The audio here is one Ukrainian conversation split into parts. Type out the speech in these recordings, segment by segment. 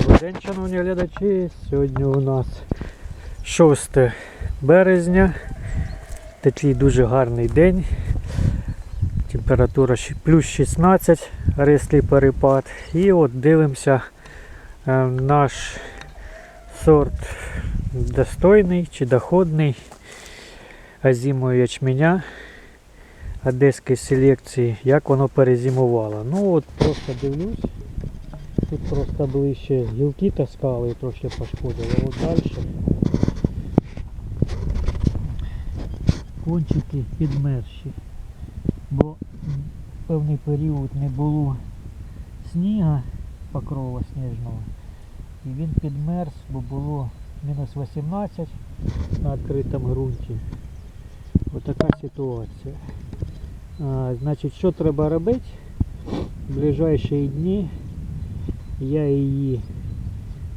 Добрий день, шановні глядачі. Сьогодні у нас 6 березня. Такий дуже гарний день. Температура плюс 16, рислий перепад. І от дивимося е, наш сорт достойний чи доходний азімою ячменя одеської селекції, як воно перезимувало. Ну от просто дивлюсь. Тут просто ближче гілки таскали і трошки пошкодили. От далі кончики підмерші. Бо певний період не було сніга, покрова сніжного. І він підмерз, бо було мінус 18 на відкритому ґрунті. Отака ситуація. А, значить, що треба робити? В ближайші дні я її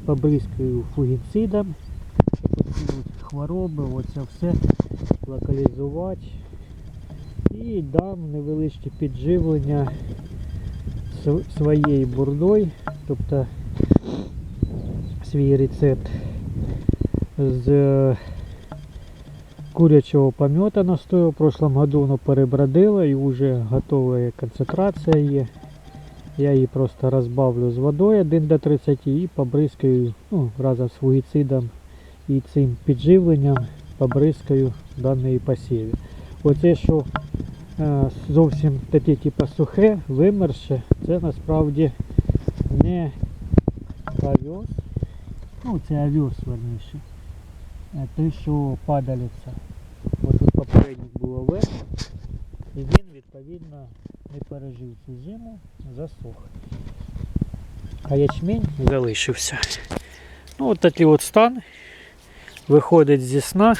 побризкаю фугіцидом, хвороби, оце все локалізувати і дам невеличке підживлення своєю бурдою, тобто свій рецепт з е, курячого помета настою. В прошлом году воно перебродило і вже готова концентрація є. Я її просто розбавлю з водою 1 до 30 і побризкаю ну, разом з фугіцидом і цим підживленням побризкаю даної посіві. Оце, що е, зовсім таке типу сухе, вимерше, це насправді не овес, ну це овес верніше, е, те, що падалиця. Ось тут попередник був овес, і він відповідно не пережив цю зиму, засох. А ячмінь залишився. Ну, от такий от стан. Виходить зі сна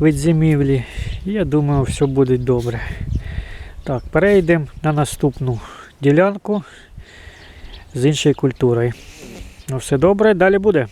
від зимівлі. Я думаю, все буде добре. Так, перейдемо на наступну ділянку з іншою культурою. Ну, все добре, далі буде.